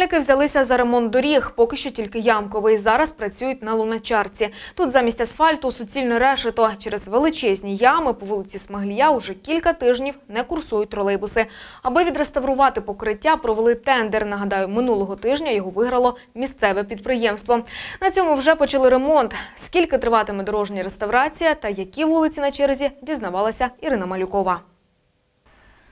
Комунальники взялися за ремонт доріг, поки що тільки ямковий. Зараз працюють на луначарці. Тут замість асфальту суцільне решето. Через величезні ями по вулиці Смаглія уже кілька тижнів не курсують тролейбуси. Аби відреставрувати покриття, провели тендер. Нагадаю, минулого тижня його виграло місцеве підприємство. На цьому вже почали ремонт. Скільки триватиме дорожня реставрація та які вулиці на черзі, дізнавалася Ірина Малюкова.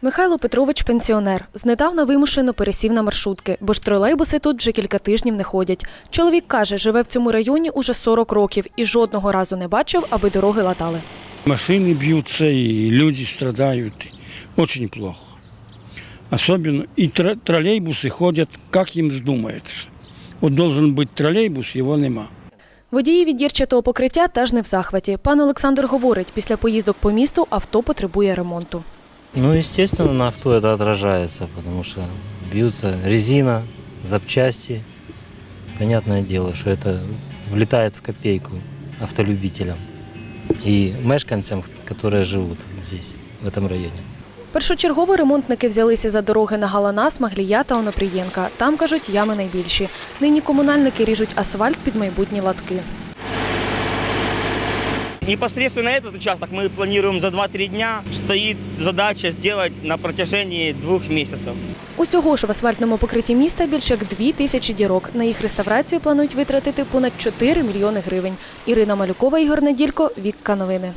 Михайло Петрович пенсіонер. Знедавна вимушено пересів на маршрутки, бо ж тролейбуси тут вже кілька тижнів не ходять. Чоловік каже, живе в цьому районі уже 40 років і жодного разу не бачив, аби дороги латали. Машины бьются, и люди страдают. Очень плохо. Особенно и тро- троллейбусы ходят, как им вздумается. Вот должен быть троллейбус, его нема. Водії від дірчатого покриття теж не в захваті. Пан Олександр говорить, після поїздок по місту авто потребує ремонту. Ну, естественно, на авто это отражается, потому что бьются резина, запчасти. Понятное дело, что это влетает в копейку автолюбителям и мешканцам, которые живут здесь, в этом районе. Першочергово ремонтники взялися за дороги на Галана, Смаглія та Онопрієнка. Там, кажуть, ями найбільші. Нині комунальники ріжуть асфальт під майбутні латки. Непосредственно этот участок мы планируем за 2-3 дня. Стоит задача сделать на протяжении двух месяцев. Усього ж в асфальтному покритті міста більше як дві тисячі дірок. На їх реставрацію планують витратити понад 4 мільйони гривень. Ірина Малюкова, Ігор Неділько, Вікка Новини.